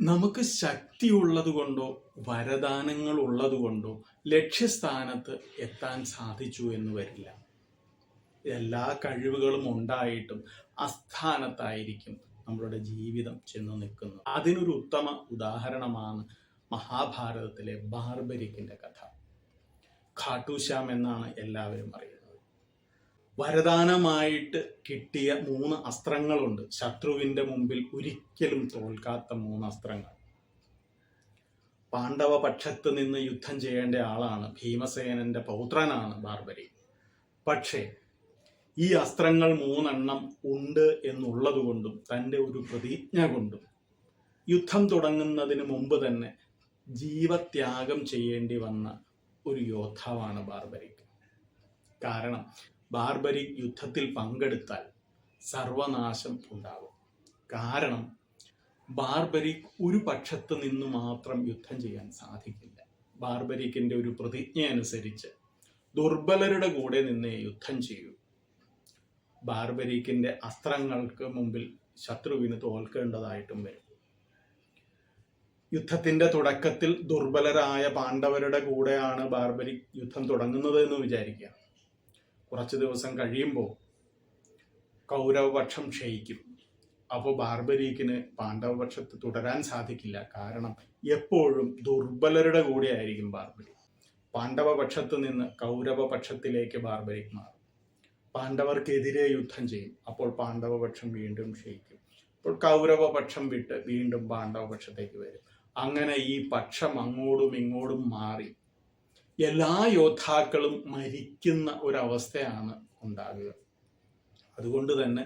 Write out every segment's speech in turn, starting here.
നമുക്ക് ശക്തി ഉള്ളതുകൊണ്ടോ വരദാനങ്ങൾ ഉള്ളതുകൊണ്ടോ ലക്ഷ്യസ്ഥാനത്ത് എത്താൻ സാധിച്ചു എന്ന് വരില്ല. എല്ലാ കഴിവുകളും ഉണ്ടായിട്ടും അസ്ഥാനത്തായിരിക്കും നമ്മളുടെ ജീവിതം ചെന്ന് നിൽക്കുന്നത്. അതിനൊരു ഉത്തമ ഉദാഹരണമാണ് മഹാഭാരതത്തിലെ ബാർബരിക്കിന്റെ കഥ. ഖാട്ടൂശ്യാം എന്നാണ് എല്ലാവരും അറിയുന്നത്. വരദാനമായിട്ട് കിട്ടിയ മൂന്ന് അസ്ത്രങ്ങളുണ്ട്. ശത്രുവിന്റെ മുമ്പിൽ ഒരിക്കലും തോൽക്കാത്ത മൂന്ന് അസ്ത്രങ്ങൾ. പാണ്ഡവ പക്ഷത്ത് നിന്ന് യുദ്ധം ചെയ്യേണ്ട ആളാണ് ഭീമസേനന്റെ പൗത്രനാണ് ബാർബരി. പക്ഷേ ഈ അസ്ത്രങ്ങൾ മൂന്നെണ്ണം ഉണ്ട് എന്നുള്ളത് കൊണ്ടും തന്റെ ഒരു പ്രതിജ്ഞ കൊണ്ടും യുദ്ധം തുടങ്ങുന്നതിന് മുമ്പ് തന്നെ ജീവത്യാഗം ചെയ്യേണ്ടി വന്ന ഒരു യോദ്ധാവാണ് ബാർബരിക്ക്. കാരണം ബാർബരിക് യുദ്ധത്തിൽ പങ്കെടുത്താൽ സർവനാശം ഉണ്ടാകും കാരണം ബാർബരിക് ഒരു പക്ഷത്ത് നിന്ന് മാത്രം യുദ്ധം ചെയ്യാൻ സാധിക്കില്ല. ബാർബരിക്കിന്റെ ഒരു പ്രതിജ്ഞ അനുസരിച്ച് ദുർബലരുടെ കൂടെ നിന്നേ യുദ്ധം ചെയ്യൂ. ബാർബരിക്കിന്റെ അസ്ത്രങ്ങൾക്ക് മുമ്പിൽ ശത്രുവിന് തോൽക്കേണ്ടതായിട്ടും വരും. യുദ്ധത്തിന്റെ തുടക്കത്തിൽ ദുർബലരായ പാണ്ഡവരുടെ കൂടെയാണ് ബാർബരിക് യുദ്ധം തുടങ്ങുന്നത് എന്ന് വിചാരിക്കുക. കുറച്ച് ദിവസം കഴിയുമ്പോൾ കൗരവപക്ഷം ക്ഷയിക്കും. അപ്പോൾ ബാർബരീക്കിന് പാണ്ഡവപക്ഷത്ത് തുടരാൻ സാധിക്കില്ല. കാരണം എപ്പോഴും ദുർബലരുടെ കൂടെ ആയിരിക്കും ബാർബരി പാണ്ഡവപക്ഷത്ത് നിന്ന് കൗരവപക്ഷത്തിലേക്ക് ബാർബരിക് മാറും. പാണ്ഡവർക്കെതിരെ യുദ്ധം ചെയ്യും. അപ്പോൾ പാണ്ഡവപക്ഷം വീണ്ടും ക്ഷയിക്കും. അപ്പോൾ കൗരവപക്ഷം വിട്ട് വീണ്ടും പാണ്ഡവപക്ഷത്തേക്ക് വരും. അങ്ങനെ ഈ പക്ഷം അങ്ങോട്ടും ഇങ്ങോട്ടും മാറി എല്ലാ യോദ്ധാക്കളും മരിക്കുന്ന ഒരവസ്ഥയാണ് ഉണ്ടാകുക. അതുകൊണ്ട് തന്നെ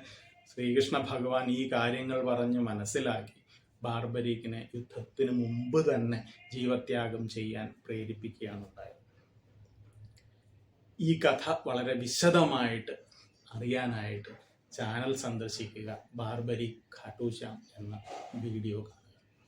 ശ്രീകൃഷ്ണ ഭഗവാൻ ഈ കാര്യങ്ങൾ പറഞ്ഞ് മനസ്സിലാക്കി ബാർബരീക്കിനെ യുദ്ധത്തിന് മുമ്പ് തന്നെ ജീവത്യാഗം ചെയ്യാൻ പ്രേരിപ്പിക്കുകയാണ് ഉണ്ടായത്. ഈ കഥ വളരെ വിശദമായിട്ട് അറിയാനായിട്ട് ചാനൽ സന്ദർശിക്കുക ബാർബരി ഖാട്ടൂശ്യാം എന്ന വീഡിയോ കാണുക.